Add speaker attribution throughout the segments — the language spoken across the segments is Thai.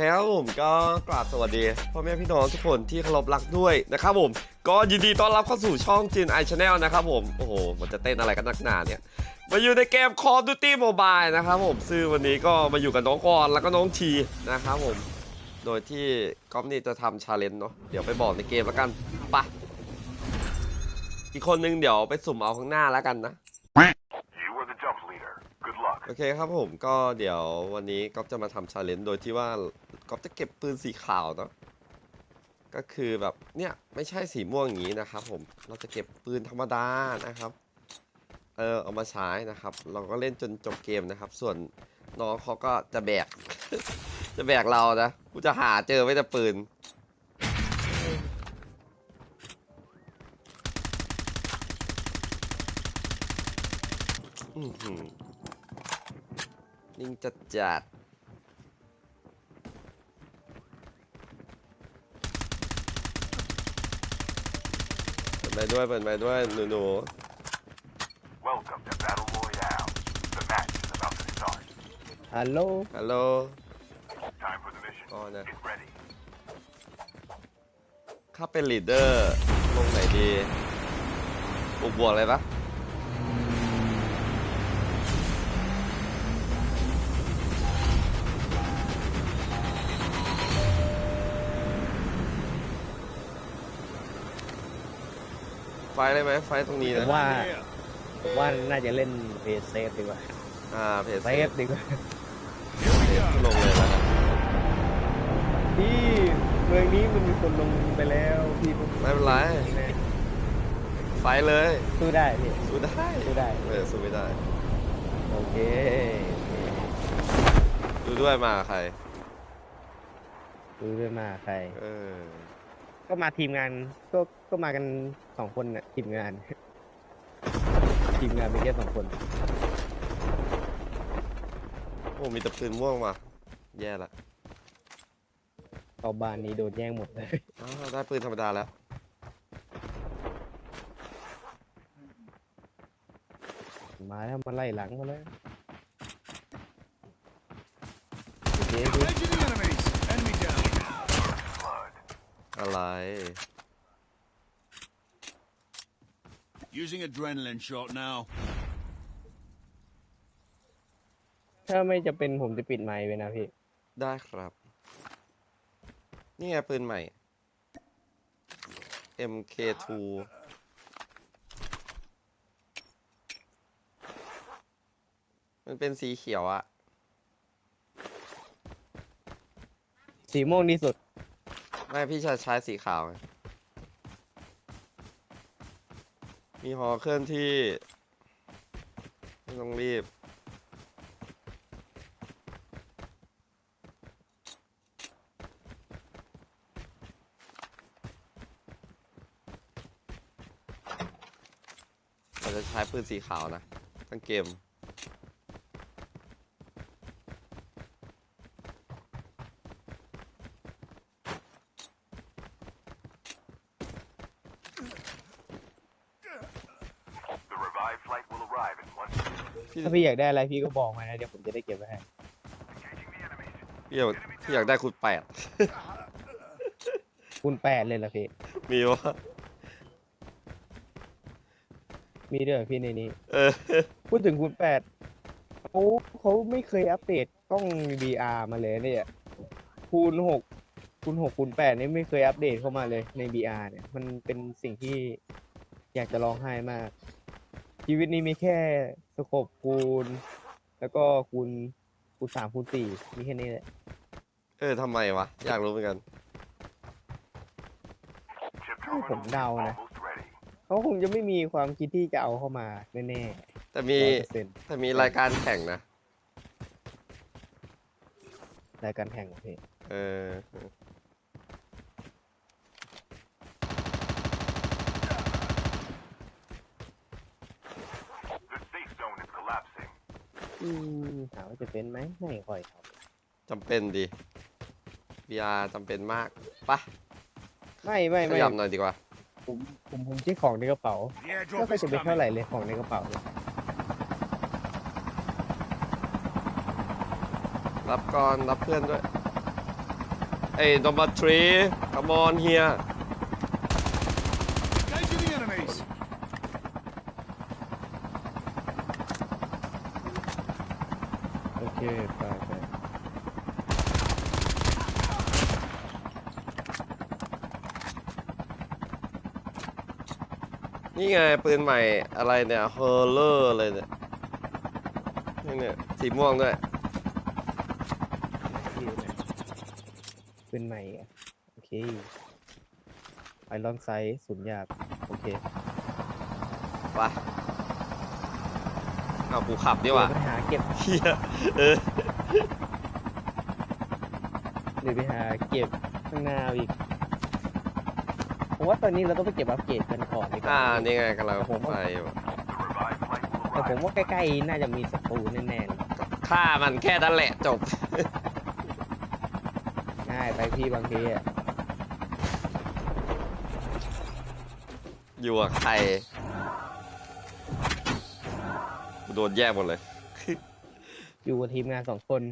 Speaker 1: ครับผมก็กราบสวัสดีพ่อแม่พี่น้องทุกคนที่เคารพรักด้วยนะครับผม ก็ยินดีต้อนรับเข้าสู่ช่องจินไอชแนลนะครับผม โอ้โห มันจะเต้นอะไรกันนักหนาเนี่ย มาอยู่ในเกม Call of Duty Mobile นะครับผมซึ่งวันนี้ก็มาอยู่กับน้องกรณ์แล้วก็น้องทีนะครับผม โดยที่ก๊อฟนี่จะทำชาเลนจ์เนาะ เดี๋ยวไปบอกในเกมแล้วกันไปะอีกคนนึงเดี๋ยวไปสุ่มเอาข้างหน้าแล้วกันนะ
Speaker 2: You are the jump leader. Good luck.
Speaker 1: โอเคครับผมก็เดี๋ยววันนี้ก๊อฟจะมาทำชาเลนจ์โดยที่ว่าก๊อฟจะเก็บปืนสีขาวเนาะก็คือแบบเนี่ยไม่ใช่สีม่วงอย่างนี้นะครับผมเราจะเก็บปืนธรรมดานะครับเออเอามาใช้นะครับ เราก็เล่นจนจบเกมนะครับ ส่วนน้องเขาก็จะแบก จะแบกเรานะกูจะหาเจอไว้แต่ปืนอือหือ นิ่งจัดจัดเปิดไปด้วยเปิดไปด้วยหนูหนู
Speaker 2: Welcome to Battle Royale. The match is about to start.
Speaker 3: ฮัลโหล
Speaker 1: ฮัลโหล
Speaker 2: Time for the mission.
Speaker 1: Oh, no.
Speaker 2: Get ready.
Speaker 1: ข้าเป็นลีดเดอร์ลงไหนดีบุกบวกเลยปะ ไฟได้ไหมไฟตรงนี้
Speaker 3: ผม
Speaker 1: นะ
Speaker 3: ว่าผมว่าน่าจะเล่นเพย์เซฟดีกว่า
Speaker 1: อ่าเพจ
Speaker 3: เซฟดีกว่า
Speaker 1: ลงเลยแล้วกัน
Speaker 3: พี่เมืองนี้มันมีคนลงไปแล้วพี่ต้อง
Speaker 1: ไม่เป็นไรไฟเลย
Speaker 3: สู้ได้พี่
Speaker 1: สู้ได้
Speaker 3: สู้ได้
Speaker 1: เออสู้ไม่ได้
Speaker 3: โอเค
Speaker 1: ดูด้วยมากับใคร
Speaker 3: ดูด้วยมาใคร
Speaker 1: เออ
Speaker 3: ก็มาทีมงาน ก็ก็มากันสองคนน่ะทีมงาน ทีมงานมีแค่สองคน
Speaker 1: โอ้มีแต่ปืนม่วงว่ะแย่ละ
Speaker 3: เอาบ้านนี้โดนแย่งหมดเลย
Speaker 1: อ้าวได้ปืนธรรมดาแล้ว
Speaker 3: มาแล้วมาไล่หลังมาเลยโอเคพี่
Speaker 4: Engaging the enemies. Enemy down.
Speaker 2: Blood.
Speaker 1: อะไร
Speaker 4: Using adrenaline shot now.
Speaker 3: ถ้าไม่จะเป็นผมจะปิดไมค์ไว้นะพี่
Speaker 1: ได้ครับ นี่ไงปืนใหม่ MK2 มันเป็นสีเขียวอะ
Speaker 3: สีม่วงที่สุด
Speaker 1: ไม่พี่ชายใช้สีขาวไงมีหอเคลื่อนที่ไม่ต้องรีบ เราจะใช้ปืนสีขาวนะ ทั้งเกม
Speaker 2: The revived flight will arrive in one minute.
Speaker 1: พี่
Speaker 3: ถ้าพี่อยากได้อะไรพี่ก็บอกมานะเดี๋ยวผมจะได้เก็บไว้ให้
Speaker 2: Engaging the enemies.
Speaker 1: พี่อยากพี่อยากได้คุณแปด
Speaker 3: คูณแปดเลยเหรอพี่
Speaker 1: มีวะ
Speaker 3: มีด้วยเหรอพี่ในนี้
Speaker 1: เออ
Speaker 3: พูดถึงคูณแปดเขาเขาไม่เคยอัปเดตกล้อง VR มาเลยเนี่ยคูณหกคูณหกคูณแปดนี่ไม่เคยอัปเดตเข้ามาเลยใน VR เนี่ย มันเป็นสิ่งที่อยากจะร้องไห้มาก ชีวิตนี้มีแค่ส โคปคูณ แล้วก็คูณคูณสามคูณสี่มีแค่นี้แหละ
Speaker 1: เออทำไมวะ อยากรู้เหมือนกัน
Speaker 2: Chip
Speaker 3: ผม
Speaker 2: terminal
Speaker 3: เดานะ
Speaker 2: almost ready.
Speaker 3: เขาคงจะไม่มีความคิดที่จะเอาเข้ามาแน่
Speaker 1: แต่
Speaker 3: ๆ
Speaker 1: มี
Speaker 3: ร้อยเปอร์เซ็นต์
Speaker 1: แต่มีรายการแข่งนะ
Speaker 3: รายการแข่งของพี่
Speaker 1: เออ
Speaker 2: The safe zone is collapsing.
Speaker 3: อืมถามว่าจะเป็นไหมไม่ค่อยครับ
Speaker 1: จำเป็นดิ VR จำเป็นมากปะ
Speaker 3: ไม่ไม่
Speaker 1: ข
Speaker 3: ไม่
Speaker 1: ยับหน่อยดีกว่า
Speaker 3: ผมผมผมเช็คของในกระเป๋า
Speaker 4: The
Speaker 3: ก็
Speaker 4: airdrop
Speaker 3: ค่อย
Speaker 4: is
Speaker 3: จะเป็นเท่าไหร่
Speaker 4: coming.
Speaker 3: เลยของในกระเป๋าเนี่ย
Speaker 1: รับก่อน รับเพื่อนด้วยไอ้ number three come on here
Speaker 4: Engaging the enemies.
Speaker 3: โอเคไปไป
Speaker 1: นี่ ไงปืนใหม่อะไรเนี่ยเฮอร์เลอร์อะไรเนี่ยนี่เนี่ยสีม่วงด้วย
Speaker 3: ที่อยู่ไหนเป็นใหม่อะโอเคไอรอนไซส์สุญญาบโอเค
Speaker 1: ไปเอากูขับดีกว่า
Speaker 3: เดี๋ยวไปหาเก็บ
Speaker 1: เฮียเออ
Speaker 3: เดี๋ยวไปหาเก็บข้างหน้าอีก ผมว่าตอนนี้เราต้องไปเก็บอัปเกรดกันก่อนดีกว่า
Speaker 1: อ่านี่ไงกำลัง
Speaker 3: ผม
Speaker 1: ไป
Speaker 3: ว่า
Speaker 1: อยู่
Speaker 2: The revived flight will
Speaker 3: แต่ผม
Speaker 2: arrive.
Speaker 3: ว่าใกล้ๆน่าจะมีศัตรูแน่ๆเลย
Speaker 1: ฆ่ามันแค่นั้นแหละจบ
Speaker 3: ง่ายไปพี่บางทีอะ
Speaker 1: อยู่กับใครกูโดนแยกหมดเลย
Speaker 3: อยู่กับทีมงานสองคน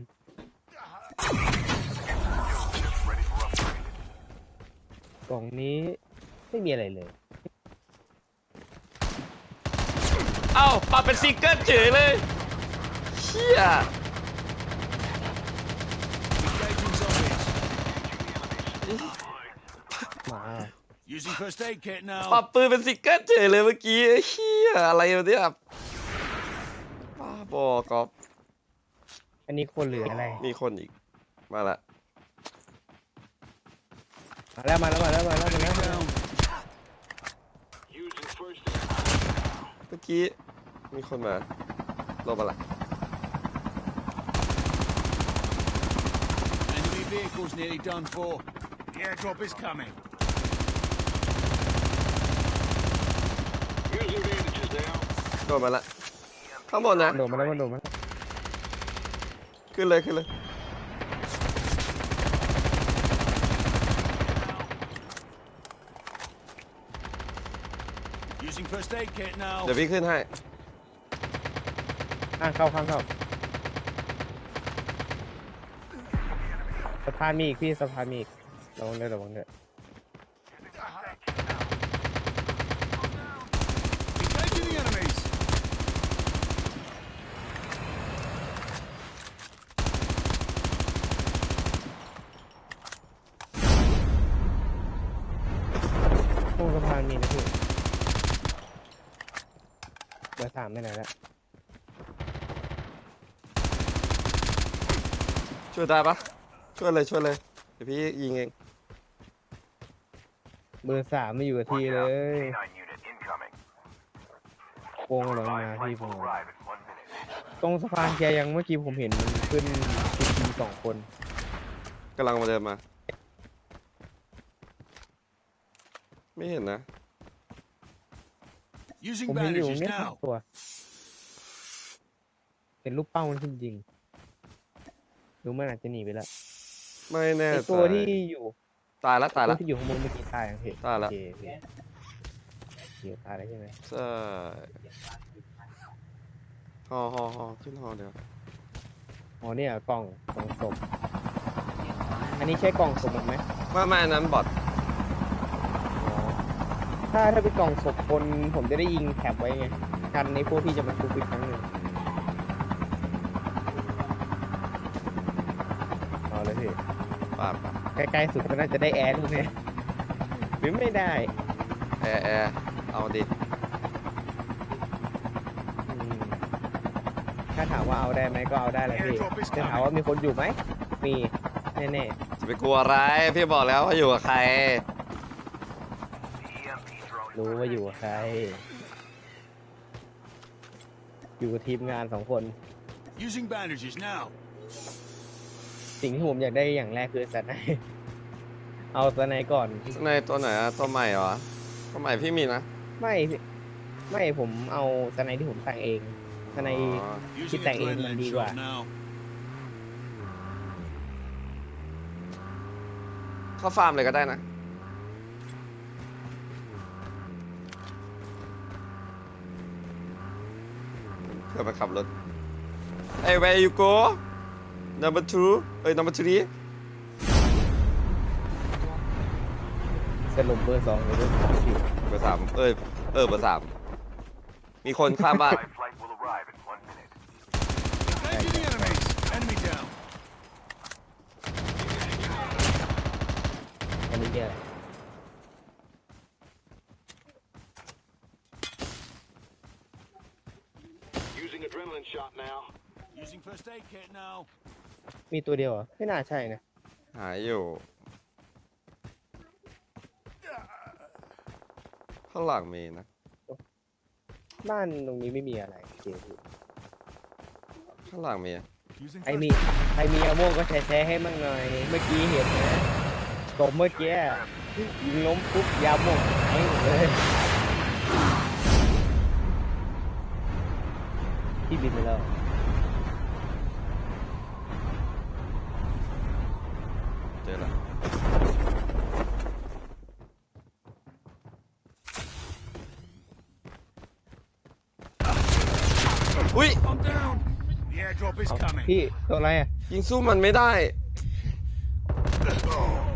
Speaker 2: Ready for upgrade.
Speaker 3: กล่องนี้ ไม่มีอะไรเลย
Speaker 1: เอ้าปรับเป็นซิงเกิลเฉยเลยเชี่ย
Speaker 4: Engaging zombies.
Speaker 3: หมา
Speaker 4: Using first aid kit
Speaker 1: ปรับ
Speaker 4: now.
Speaker 1: ปืนเป็นซิงเกิลเฉยเลยเมื่อกี้เฮียอะไรวะเนี่ยบ้าบอกอบ
Speaker 3: อันนี้คนเหลืออะไร
Speaker 1: มีคนอีก มาละ
Speaker 3: มาแล้วมาแล้วมาแล้วมาแล้วมาแล้ว
Speaker 4: Down.
Speaker 1: เมื่อกี้ มีคนมาลงมาละ
Speaker 4: Enemy vehicles nearly done for. The airdrop is coming.
Speaker 1: โดนมาละ ข้างบนนะ
Speaker 3: โดดมาแล้วมันโดดมาแล้ว
Speaker 1: ขึ้นเลยขึ้นเลย
Speaker 4: Using first aid kit now.
Speaker 1: เดี๋ยวพี่ขึ้นให้
Speaker 3: ข้างเข้าข้างเข้าสะพานมีอีกพี่สะพานมีอีกระวังด้วยระวังด้วย
Speaker 4: Engaging the enemies.
Speaker 3: ตรงสะพานมีนะพี่เบอร์สามไปไหนแล้ว
Speaker 1: ช่วยได้ปะช่วยเลยช่วยเลยเดี๋ยวพี่ยิงเอง
Speaker 3: เบอร์สามไม่อยู่กับที่เลย
Speaker 2: K9 unit incoming.
Speaker 3: วงลงมา
Speaker 2: Revived
Speaker 3: พี่
Speaker 2: flight
Speaker 3: วง
Speaker 2: will arrive in one minute.
Speaker 3: ตรงสะพานแกยังเมื่อกี้ผมเห็นมันขึ้นทีทีสองคน
Speaker 1: กำลังมาเดินมา ไม่เห็นนะ
Speaker 4: Using
Speaker 3: ผมเห็นอยู่
Speaker 4: bandages
Speaker 3: เนี่ยสอง
Speaker 4: now.
Speaker 3: ตัวเป็นลูกเป้ามันจริงๆห รือมันอาจจะหนีไปแล้ว
Speaker 1: ไม่แน่
Speaker 3: ไอ
Speaker 1: ใจ
Speaker 3: ตัวที่อยู่
Speaker 1: ตายแล้วตาย
Speaker 3: ตั
Speaker 1: แล้วว
Speaker 3: ที่อยู่ข้างบนเมื่อกี้ตายยังเหตุ
Speaker 1: ตายแล้ว
Speaker 3: โอเคโอเคเดี๋ยวตายแล้วใช่ไหม
Speaker 1: ใช่ฮอฮอฮอขึ้นฮอเดี๋ยว
Speaker 3: อ๋อเนี่ยกล่องกล่องศพอันนี้ใช่กล่องศพไหม
Speaker 1: ไม่ไม่อันนั้นบอท
Speaker 3: อ๋อถ้าถ้าเป็นกล่องศพคนผมจะได้ยิงแถบไว้ไงกันในพวกที่จะมาทุบอีกครั้งหนึ่ง เอาเลยพี่
Speaker 1: ปาบ
Speaker 3: ใกล้ๆสุดก็น่าจะได้แอร์ทุกเนี่ยหรือไม่ได้
Speaker 1: แอร์แอร์เอาดิ
Speaker 3: อืมถ้าถามว่าเอาได้ไหมก็เอาได้แหละพี่จะถามว่ามีคนอยู่ไหมมีแน่
Speaker 1: จะไปกลัวอะไรพี่บอกแล้วว่าอยู่กับใคร
Speaker 2: EMP drone
Speaker 3: ๆรู้ว่าอยู่กับใคร อยู่กับทีมงานสองคน
Speaker 4: Using bandages now.
Speaker 3: สิ่งที่ผมอยากได้อย่างแรกคือสไนป์เอาสไนป์ก่อน
Speaker 1: ในตัวไหนอะตัวใหม่เหรอ ตัวใหม่พี่มีนะ
Speaker 3: ไม่พี่ไม่ผมเอาสไนป์ที่ผมแต่งเองสไนป์
Speaker 1: อ๋อ
Speaker 4: Using
Speaker 3: that in
Speaker 4: adrenaline
Speaker 3: India.
Speaker 4: shot now.
Speaker 1: เข้าฟาร์มเลยก็ได้นะ เพื่อมาขับรถ Hey where you go number two เอ้ย number three
Speaker 3: จะลมเบอร์สองหรือเบอร์สามพี่
Speaker 1: เบอร์สามเอ้ย เออเบอร์สามมีคนข้ามบ้าน
Speaker 2: Life flight will arrive in one minute.
Speaker 4: Engaging the enemies. Enemy down.
Speaker 3: อันนี้เนี่ย มีตัวเดียวเหรอ ไม่น่าใช่นะ
Speaker 1: หายอยู่ ข้างหลังมีนะ
Speaker 3: บ้านตรงนี้ไม่มีอะไรโอเคพี่
Speaker 1: ข้างหลังมี
Speaker 4: Using
Speaker 3: ใคร
Speaker 4: first
Speaker 3: มีใครมีอาโม่ก็แชร์แชร์ให้มั่งหน่อย เมื่อกี้เห็นนะตบเมื่อกี้ยิงล้มปุ๊บยาโม่หายหมดเลยพี่บินไปแล้ว
Speaker 1: เจอแล้วอุ้ย
Speaker 4: I'm down. The airdrop is
Speaker 3: เอา
Speaker 4: coming.
Speaker 3: พี่ตัวอะไรอะ
Speaker 1: ยิงสู้มันไม่ได้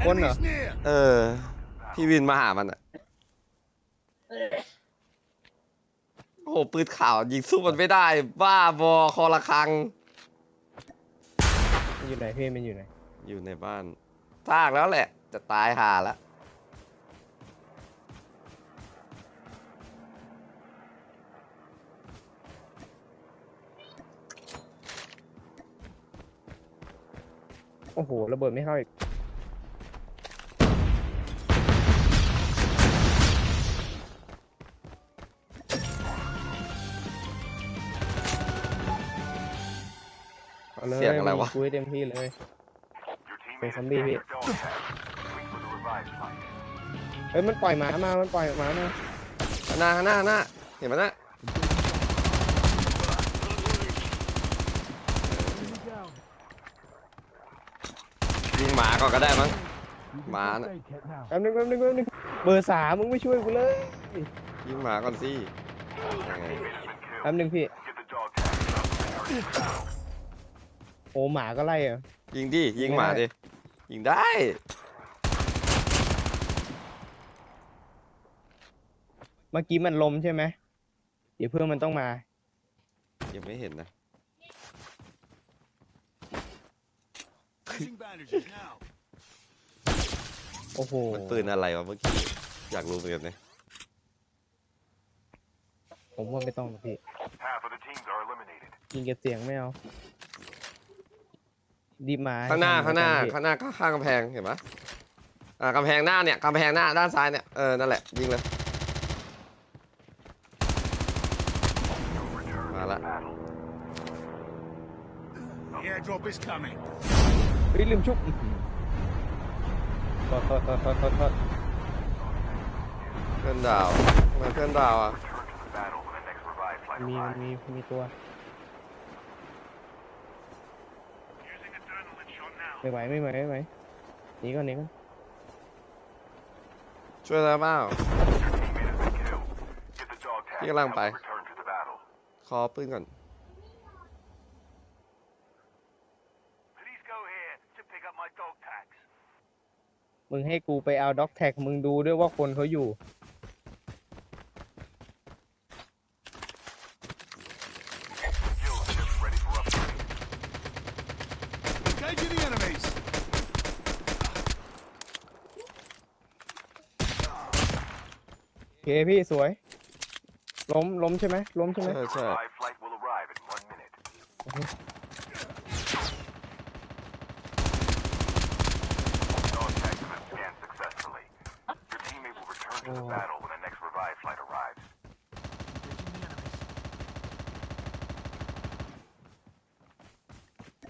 Speaker 3: Quân à?
Speaker 4: Enemies near.
Speaker 1: เออ พี่วินมาหามันอะโอ้โหปืนข่าวยิงสู้มันไม่ได้ บ้าบอคอละครัง
Speaker 3: มันอยู่ไหนพี่มันอยู่ไหน
Speaker 1: อยู่ในบ้านซากแล้วแหละ จะตายห่าแล้ว
Speaker 3: โอ้โหระเบิดไม่เข้าอีกเอาเลย
Speaker 1: เสียงอะไรวะ
Speaker 3: คุยเต็มที่เลย
Speaker 2: Your teammate
Speaker 3: Hey,
Speaker 2: has
Speaker 3: zombie
Speaker 2: taken
Speaker 3: hit.
Speaker 2: your dog tag. Wait for the revive flight.
Speaker 3: เฮ้ยมันปล่อยหมามา มันปล่อยหมามา
Speaker 1: ข้างหน้าข้างหน้าข้างหน้าเห็นไหมนะยิงหมา ก่อนก็ได้มั้งหมาน่ะ
Speaker 3: แป๊บนึงแป๊บนึงแป๊บนึงเบอร์สามมึงไม่ช่วยกูเลย
Speaker 1: ยิงหมาก่อนสิยังไง
Speaker 3: แป๊บนึงพี่
Speaker 2: Get the dog tag.
Speaker 3: โอ้หมาก็ไล่เหรอะ
Speaker 1: ยิงดิ ยิงหมาดิ ยิงได้
Speaker 3: เมื่อกี้มันลมใช่ไหมเดี๋ยวเพื่อนมันต้องมา
Speaker 1: ยังไม่เห็นนะ
Speaker 4: Using bandages now.
Speaker 3: โอ้โห
Speaker 1: มันปืนอะไรวะเมื่อกี้อยากรู้เหมือนกันนะ
Speaker 3: ผมว่าไม่ต้องหรอกพี่
Speaker 2: Half of the teams are eliminated.
Speaker 3: ยิงเก็บเสียงไม่เอาดีมา
Speaker 1: ข้างหน้า
Speaker 3: ให้
Speaker 1: ข้างหน้า
Speaker 3: ทำ
Speaker 1: ข้างหน้าก็ข้างกำแพงเห็นปะอ่ากำแพงหน้าเนี่ยกำแพงหน้าด้านซ้ายเนี่ยเออนั่นแหละยิงเลยมาละ
Speaker 4: The airdrop is coming.
Speaker 3: เฮ้ยลืมชุบอื้อหือโเพื่
Speaker 1: อนดาวมาเพื่อนดาวอะ
Speaker 3: มีมีมีตัวไม่ไหวไม่ไหวไม่ไหวหนีก่อนหนีก่อน
Speaker 1: ช่วยแล้วเปล่าพี่กำลังไป ขอปืนก่อน
Speaker 3: มึงให้กูไปเอาด็อกแท็กมึงดูด้วยว่าคนเขาอยู่เก๋เคพี่สวย ล้มล้มใช่ไหมล้มใช่ไหม
Speaker 1: ใช่ใช่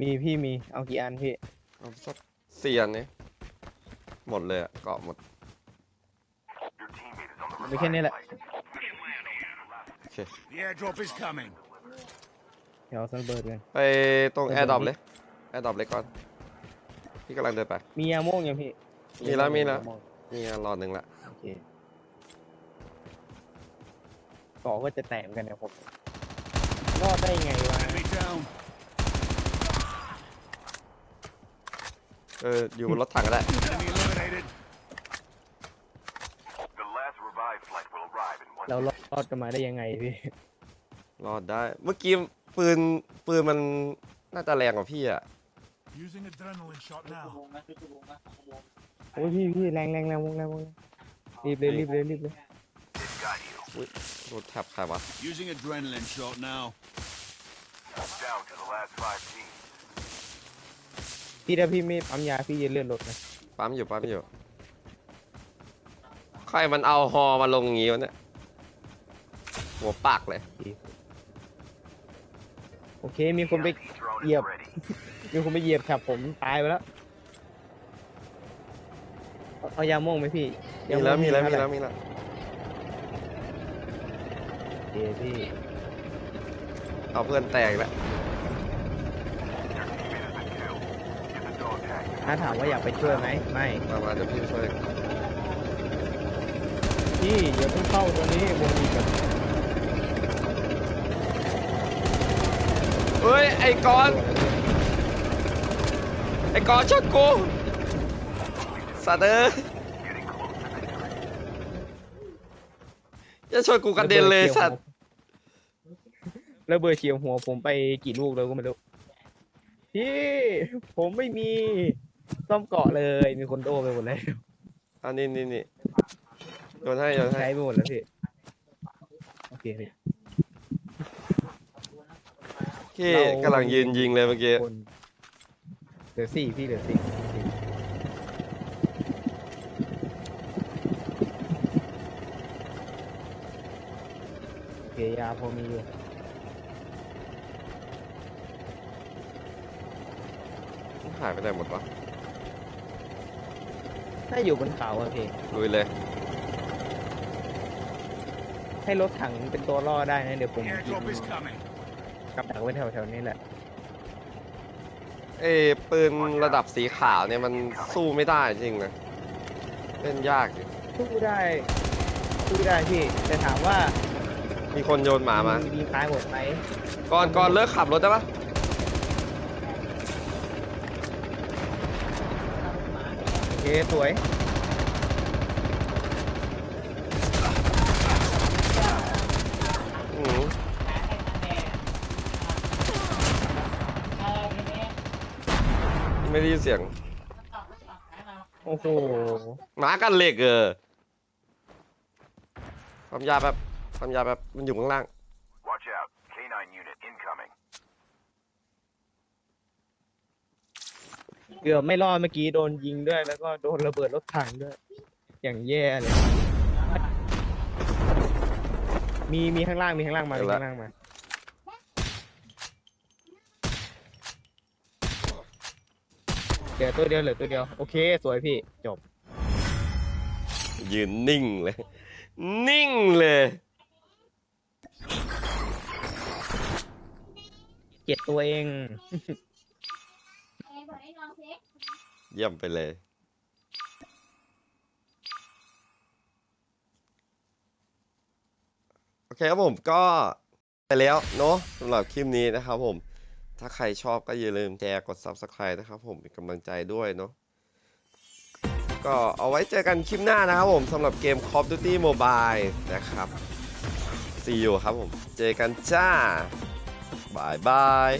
Speaker 3: มีพี่มีเอากี่อันพี่
Speaker 1: เอาสักเสียนนี่หมดเลยอะเกาะหมด
Speaker 2: Your teammate is on the
Speaker 3: มีแค่นี้แหละ
Speaker 2: flight.
Speaker 1: โอเค
Speaker 4: The airdrop is coming.
Speaker 3: เดี๋ยวเอาซันเบิร์ดกัน
Speaker 1: ไปตรงแอร์ดรอปเลยแอร์ดรอปเลยก่อน พี่กำลังเดินไป
Speaker 3: มียาโม่งยังพี่
Speaker 1: มีแล้วมีแล้ว
Speaker 3: ยาโง
Speaker 1: นี่รอหนึ่งละ
Speaker 3: โอเคต่อก็จะแตกกันเนี่ยผมรอดได้ไงวะ
Speaker 4: Enemy down.
Speaker 1: เอออยู่บนรถถังก็ได้
Speaker 4: Enemy eliminated.
Speaker 2: The last revived flight will arrive in one
Speaker 3: เรารอดกันมาได้ยังไงพี่
Speaker 1: รอดได้ เมื่อกี้ปืนปืนมันน่าจะแรงกว่าพี่อะ
Speaker 4: Using adrenaline shot now.
Speaker 3: โอ้ยพี่พี่แรงแรงแรงวงแรงวงรีบเลยรีบเลยรีบเลย
Speaker 2: They've got you.
Speaker 1: รถแท็บใครวะ
Speaker 4: Using adrenaline shot now.
Speaker 2: Down to the last five teams.
Speaker 3: พี่ถ้าพี่ไม่ปั๊มยาพี่จะเลื่อนรถนะ
Speaker 1: ปั๊มอยู่ปั๊มอยู่ใครมันเอาฮอมาลงอย่างงี้วะเนี่ยหัวปากเลย
Speaker 3: โอเค มีคนไป
Speaker 2: Drone is
Speaker 3: Yep.
Speaker 2: ready.
Speaker 3: มีคนไปเหยียบแถบผมตายไปแล้ว เอาเอายาโม่งไหมพี่
Speaker 1: มีแล้วมีแล้วมี
Speaker 3: เท่าไห
Speaker 1: แล้
Speaker 3: ร่
Speaker 1: วมีแล้ว
Speaker 3: โอเคพี่
Speaker 1: เอาเพื่อนแตกแล้ว
Speaker 3: ถ้าถามว่าอยากไปช่วยไหมไม่
Speaker 1: มามาเดี๋ยวพี่ช่วย
Speaker 3: พี่อย่าเพิ่งเข้าตัวนี้วงมีกับ
Speaker 1: เฮ้ยไอ้กอนไอ้กอนชนกูสัตว์เอ้ยอย่าชนกูกระเด็นเลยสัตว์
Speaker 3: แล้วเบอร์เฉียวหัวผมไปกี่ลูกแล้วก็ไม่รู้พี่ผมไม่มี ซ่อมเกาะเลย มีคนโดไปหมดเลย
Speaker 1: อันนี้นี่นี่โยนให้โยนให้
Speaker 3: ใช้ไปหมดแล้วพี่ โอเคพี่
Speaker 1: พี่
Speaker 3: เรา
Speaker 1: กำลังยืนยิงเลยเมื่อกี้
Speaker 3: คนเหลือสี่พี่เหลือสี่สี่โอเคยาพอมีอยู่
Speaker 1: หายไปไหนหมดวะ
Speaker 3: ถ้าอยู่บนเขาอะพี่
Speaker 1: ลุยเลย
Speaker 3: ให้รถถังเป็นตัวล่อได้นะ เดี๋ยวผม
Speaker 4: The
Speaker 3: ยิง
Speaker 4: airdrop is coming.
Speaker 3: กับดักไว้แถวๆนี้แหละ
Speaker 1: เอ้ปืนระดับสีขาวเนี่ยมันสู้ไม่ได้จริงนะเล่นยากจริง
Speaker 3: สู้ได้สู้ได้พี่ แต่ถามว่า
Speaker 1: มีคนโยนหมามา
Speaker 3: ยิงตายหมดไหม
Speaker 1: ก่อนก่อนเลิกขับรถได้ปะ
Speaker 3: โอเค สวย
Speaker 1: อืมไม่ได้ยินเสียง
Speaker 3: โอ้โห
Speaker 1: หมากันเหล็กเออความยาแบบความยาแบบมันอยู่ข้างล่าง
Speaker 3: เกือบไม่รอดเมื่อกี้โดนยิงด้วย แล้วก็โดนระเบิดรถถังด้วย อย่างแย่เลย มีมีข้างล่างมีข้างล่างมา
Speaker 1: เห็
Speaker 3: มี
Speaker 1: นละ
Speaker 3: ข้างล่างมา เดี๋ยวตัวเดียวเหลือตัวเดียว โอเค สวยพี่ จบ
Speaker 1: ยืนนิ่งเลย นิ่งเลย
Speaker 3: เจ็ดตัวเอง
Speaker 1: เยี่ยมไปเลย โอเคครับผมก็ไปแล้วเนาะสำหรับคลิปนี้นะครับผม ถ้าใครชอบก็อย่าลืมแชร์กด Subscribe นะครับผมเป็นกำลังใจด้วยเนาะก็เอาไว้เจอกันคลิปหน้านะครับผมสำหรับเกม Call of Duty Mobile นะครับ See you ครับผม เจอกันจ้าบายบาย